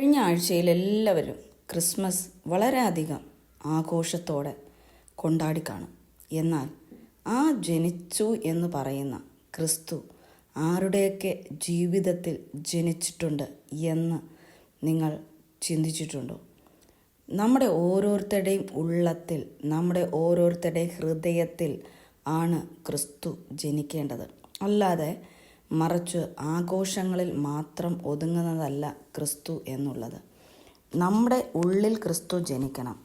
കഴിഞ്ഞ ആഴ്ചയിൽ എല്ലാവരും ക്രിസ്മസ് വളരെയധികം ആഘോഷത്തോടെ കൊണ്ടാടി കാണും. എന്നാൽ ആ ജനിച്ചു എന്ന് പറയുന്ന ക്രിസ്തു ആരുടെയൊക്കെ ജീവിതത്തിൽ ജനിച്ചിട്ടുണ്ട് എന്ന് നിങ്ങൾ ചിന്തിച്ചിട്ടുണ്ടോ? നമ്മുടെ ഓരോരുത്തരുടെയും ഉള്ളത്തിൽ നമ്മുടെ ഓരോരുത്തരുടെയും ഹൃദയത്തിൽ ആണ് ക്രിസ്തു ജനിക്കേണ്ടത്. അല്ലാതെ മറിച്ച് ആഘോഷങ്ങളിൽ മാത്രം ഒതുങ്ങുന്നതല്ല ക്രിസ്തു എന്നുള്ളത്. നമ്മുടെ ഉള്ളിൽ ക്രിസ്തു ജനിക്കണം.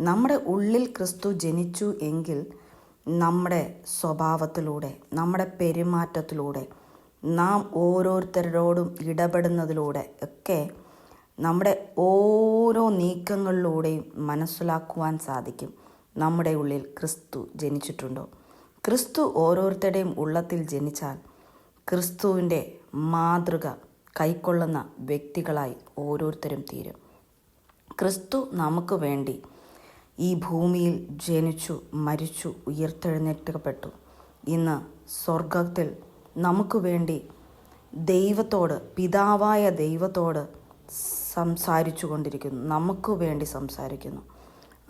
നമ്മുടെ ഉള്ളിൽ ക്രിസ്തു ജനിച്ചു എങ്കിൽ നമ്മുടെ സ്വഭാവത്തിലൂടെ നമ്മുടെ പെരുമാറ്റത്തിലൂടെ നാം ഓരോരുത്തരോടും ഇടപെടുന്നതിലൂടെ ഒക്കെ നമ്മുടെ ഓരോ നീക്കങ്ങളിലൂടെയും മനസ്സിലാക്കുവാൻ സാധിക്കും നമ്മുടെ ഉള്ളിൽ ക്രിസ്തു ജനിച്ചിട്ടുണ്ടോ. ക്രിസ്തു ഓരോരുത്തരുടെയും ഉള്ളത്തിൽ ജനിച്ചാൽ ക്രിസ്തുവിന്റെ മാതൃക കൈക്കൊള്ളുന്ന വ്യക്തികളായി ഓരോരുത്തരും തീരും. ക്രിസ്തു നമുക്ക് വേണ്ടി ഈ ഭൂമിയിൽ ജനിച്ചു മരിച്ചു ഉയർത്തെഴുന്നേറ്റപ്പെട്ടു ഇന്ന് സ്വർഗത്തിൽ നമുക്ക് വേണ്ടി ദൈവത്തോട് പിതാവായ ദൈവത്തോട് സംസാരിച്ചു കൊണ്ടിരിക്കുന്നു. നമുക്ക് വേണ്ടി സംസാരിക്കുന്നു.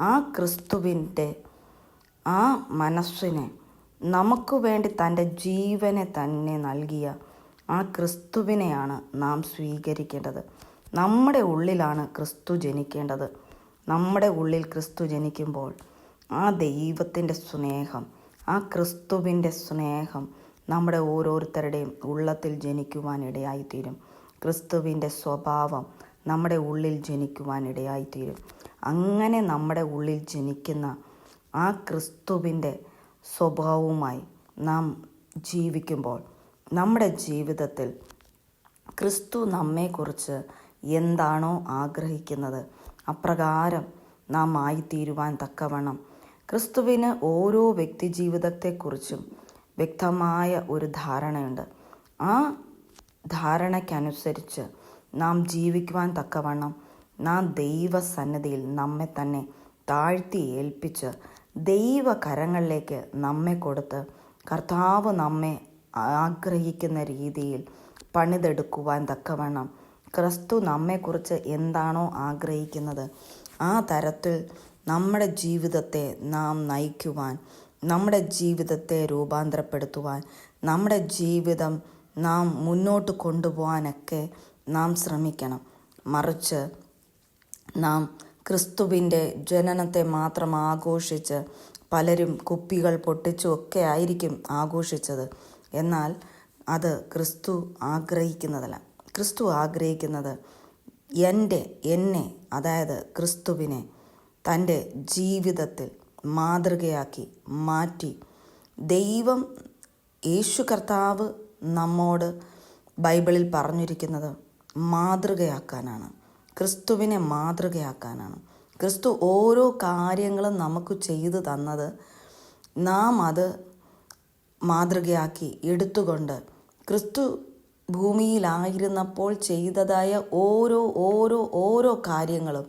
ആ ക്രിസ്തുവിന്റെ ആ മനസ്സിനെ നമുക്ക് വേണ്ടി തന്റെ ജീവനെ തന്നെ നൽകിയ ആ ക്രിസ്തുവിനെയാണ് നാം സ്വീകരിക്കേണ്ടത്. നമ്മുടെ ഉള്ളിലാണ് ക്രിസ്തു ജനിക്കേണ്ടത്. നമ്മുടെ ഉള്ളിൽ ക്രിസ്തു ജനിക്കുമ്പോൾ ആ ദൈവത്തിന്റെ സ്നേഹം ആ ക്രിസ്തുവിന്റെ സ്നേഹം നമ്മുടെ ഓരോരുത്തരുടെയും ഉള്ളത്തിൽ ജനിക്കുവാനിടയായിത്തീരും. ക്രിസ്തുവിന്റെ സ്വഭാവം നമ്മുടെ ഉള്ളിൽ ജനിക്കുവാനിടയായിത്തീരും. അങ്ങനെ നമ്മുടെ ഉള്ളിൽ ജനിക്കുന്ന ആ ക്രിസ്തുവിന്റെ സ്വഭാവവുമായി നാം ജീവിക്കുമ്പോൾ നമ്മുടെ ജീവിതത്തിൽ ക്രിസ്തു നമ്മെക്കുറിച്ച് എന്താണോ ആഗ്രഹിക്കുന്നത് അപ്രകാരം നാം ആയിത്തീരുവാൻ തക്കവണ്ണം ക്രിസ്തുവിന് ഓരോ വ്യക്തി ജീവിതത്തെക്കുറിച്ചും വ്യക്തമായ ഒരു ധാരണയുണ്ട്. ആ ധാരണയ്ക്കനുസരിച്ച് നാം ജീവിക്കുവാൻ തക്കവണ്ണം നാം ദൈവസന്നദ്ധിയിൽ നമ്മെ തന്നെ താഴ്ത്തി ഏൽപ്പിച്ച് ദൈവകരങ്ങളിലേക്ക് നമ്മെ കൊടുത്ത് കർത്താവ് നമ്മെ ആഗ്രഹിക്കുന്ന രീതിയിൽ പണിതെടുക്കുവാൻ തക്കവണ്ണം ക്രിസ്തു നമ്മെക്കുറിച്ച് എന്താണോ ആഗ്രഹിക്കുന്നത് ആ തരത്തിൽ നമ്മുടെ ജീവിതത്തെ നാം നയിക്കുവാൻ നമ്മുടെ ജീവിതത്തെ രൂപാന്തരപ്പെടുത്തുവാൻ നമ്മുടെ ജീവിതം നാം മുന്നോട്ട് കൊണ്ടുപോകാനൊക്കെ നാം ശ്രമിക്കണം. മറിച്ച് നാം ക്രിസ്തുവിന്റെ ജനനത്തെ മാത്രം ആഘോഷിച്ച് പലരും കുപ്പികൾ പൊട്ടിച്ചും ഒക്കെ ആയിരിക്കും ആഘോഷിച്ചത്. എന്നാൽ അത് ക്രിസ്തു ആഗ്രഹിക്കുന്നതല്ല. ക്രിസ്തു ആഗ്രഹിക്കുന്നത് എന്റെ എന്നെ അതായത് ക്രിസ്തുവിനെ തന്റെ ജീവിതത്തിൽ മാതൃകയാക്കി മാറ്റി. ദൈവം യേശു കർത്താവ് നമ്മോട് ബൈബിളിൽ പറഞ്ഞിരിക്കുന്നത് മാതൃകയാക്കാനാണ്. ക്രിസ്തുവിനെ മാതൃകയാക്കാനാണ്. ക്രിസ്തു ഓരോ കാര്യങ്ങളും നമുക്ക് ചെയ്തു തന്നത് നാം അത് മാതൃകയാക്കി എടുത്തുകൊണ്ട് ക്രിസ്തു ഭൂമിയിലായിരുന്നപ്പോൾ ചെയ്തതായ ഓരോ ഓരോ ഓരോ കാര്യങ്ങളും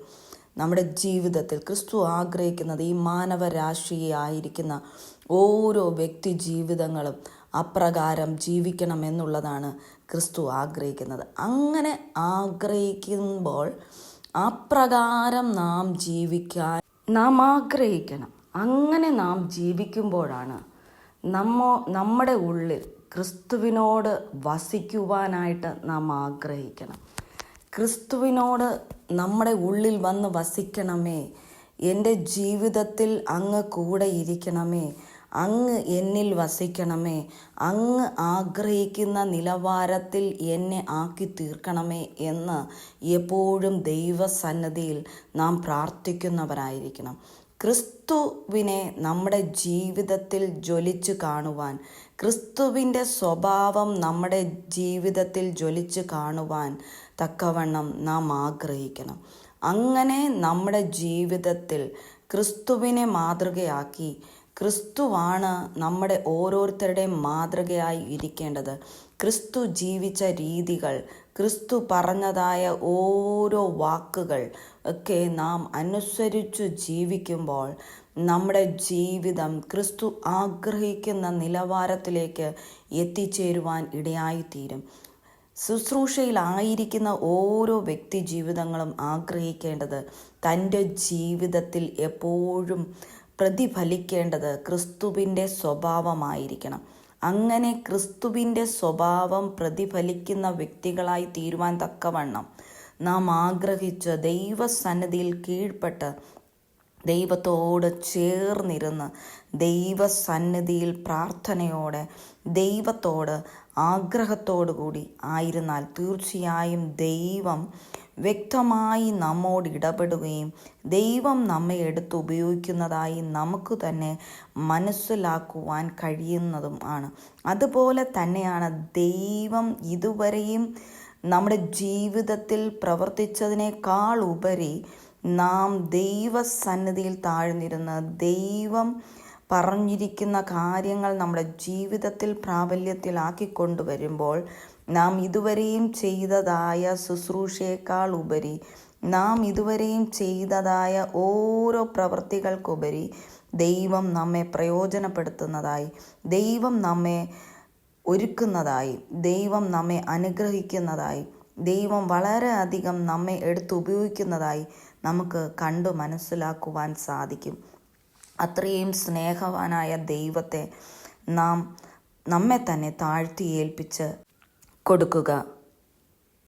നമ്മുടെ ജീവിതത്തിൽ ക്രിസ്തു ആഗ്രഹിക്കുന്നത് ഈ മാനവരാശിയായിരിക്കുന്ന ഓരോ വ്യക്തി ജീവിതങ്ങളും അപ്രകാരം ജീവിക്കണമെന്നുള്ളതാണ് ക്രിസ്തു ആഗ്രഹിക്കുന്നത്. അങ്ങനെ ആഗ്രഹിക്കുമ്പോൾ അപ്രകാരം നാം ജീവിക്കാൻ നാം ആഗ്രഹിക്കണം. അങ്ങനെ നാം ജീവിക്കുമ്പോഴാണ് നമ്മ നമ്മുടെ ഉള്ളിൽ ക്രിസ്തുവിനോട് വസിക്കുവാനായിട്ട് നാം ആഗ്രഹിക്കണം. ക്രിസ്തുവിനോട് നമ്മുടെ ഉള്ളിൽ വന്ന് വസിക്കണമേ. എന്റെ ജീവിതത്തിൽ അങ്ങ് കൂടെ ഇരിക്കണമേ. അങ്ങ് എന്നിൽ വസിക്കണമേ. അങ്ങ് ആഗ്രഹിക്കുന്ന നിലവാരത്തിൽ എന്നെ ആക്കി തീർക്കണമേ എന്ന് എപ്പോഴും ദൈവസന്നദ്ധിയിൽ നാം പ്രാർത്ഥിക്കുന്നവരായിരിക്കണം. ക്രിസ്തുവിനെ നമ്മുടെ ജീവിതത്തിൽ ജ്വലിച്ച് കാണുവാൻ ക്രിസ്തുവിന്റെ സ്വഭാവം നമ്മുടെ ജീവിതത്തിൽ ജ്വലിച്ച് കാണുവാൻ തക്കവണ്ണം നാം ആഗ്രഹിക്കണം. അങ്ങനെ നമ്മുടെ ജീവിതത്തിൽ ക്രിസ്തുവിനെ മാതൃകയാക്കി ക്രിസ്തുവാണ് നമ്മുടെ ഓരോരുത്തരുടെയും മാതൃകയായി ഇരിക്കേണ്ടത്. ക്രിസ്തു ജീവിച്ച രീതികൾ ക്രിസ്തു പറഞ്ഞതായ ഓരോ വാക്കുകൾ ഒക്കെ നാം അനുസരിച്ചു ജീവിക്കുമ്പോൾ നമ്മുടെ ജീവിതം ക്രിസ്തു ആഗ്രഹിക്കുന്ന നിലവാരത്തിലേക്ക് എത്തിച്ചേരുവാൻ ഇടയായിത്തീരും. ശുശ്രൂഷയിലായിരിക്കുന്ന ഓരോ വ്യക്തി ജീവിതങ്ങളും ആഗ്രഹിക്കേണ്ടത് തന്റെ ജീവിതത്തിൽ എപ്പോഴും പ്രതിഫലിക്കേണ്ടത് ക്രിസ്തുവിന്റെ സ്വഭാവമായിരിക്കണം. അങ്ങനെ ക്രിസ്തുവിന്റെ സ്വഭാവം പ്രതിഫലിക്കുന്ന വ്യക്തികളായി തീരുവാൻ തക്കവണ്ണം നാം ആഗ്രഹിച്ച് ദൈവസന്നിധിയിൽ കീഴ്പ്പെട്ട് ദൈവത്തോട് ചേർന്നിരുന്ന് ദൈവസന്നിധിയിൽ പ്രാർത്ഥനയോടെ ദൈവത്തോട് ആഗ്രഹത്തോടു കൂടി ആയിരുന്നാൽ തീർച്ചയായും ദൈവം വ്യക്തമായി നമ്മോട് ഇടപെടുകയും ദൈവം നമ്മെ എടുത്ത് ഉപയോഗിക്കുന്നതായി നമുക്ക് തന്നെ മനസ്സിലാക്കുവാൻ കഴിയുന്നതും ആണ്. അതുപോലെ തന്നെയാണ് ദൈവം ഇതുവരെയും നമ്മുടെ ജീവിതത്തിൽ പ്രവർത്തിച്ചതിനേക്കാൾ ഉപരി നാം ദൈവസന്നിധിയിൽ താഴ്ന്നിരുന്ന് ദൈവം പറഞ്ഞിരിക്കുന്ന കാര്യങ്ങൾ നമ്മുടെ ജീവിതത്തിൽ പ്രാബല്യത്തിലാക്കി കൊണ്ടുവരുമ്പോൾ നാം ഇതുവരെയും ചെയ്തതായ ശുശ്രൂഷയേക്കാൾ ഉപരി നാം ഇതുവരെയും ചെയ്തതായ ഓരോ പ്രവൃത്തികൾക്കുപരി ദൈവം നമ്മെ പ്രയോജനപ്പെടുത്തുന്നതായി ദൈവം നമ്മെ ഒരുക്കുന്നതായി ദൈവം നമ്മെ അനുഗ്രഹിക്കുന്നതായി ദൈവം വളരെയധികം നമ്മെ എടുത്തുപയോഗിക്കുന്നതായി നമുക്ക് കണ്ടു മനസ്സിലാക്കുവാൻ സാധിക്കും. അത്രയും സ്നേഹവാനായ ദൈവത്തെ നാം നമ്മെ തന്നെ താഴ്ത്തി ഏൽപ്പിച്ച് കൊടുക്കുക.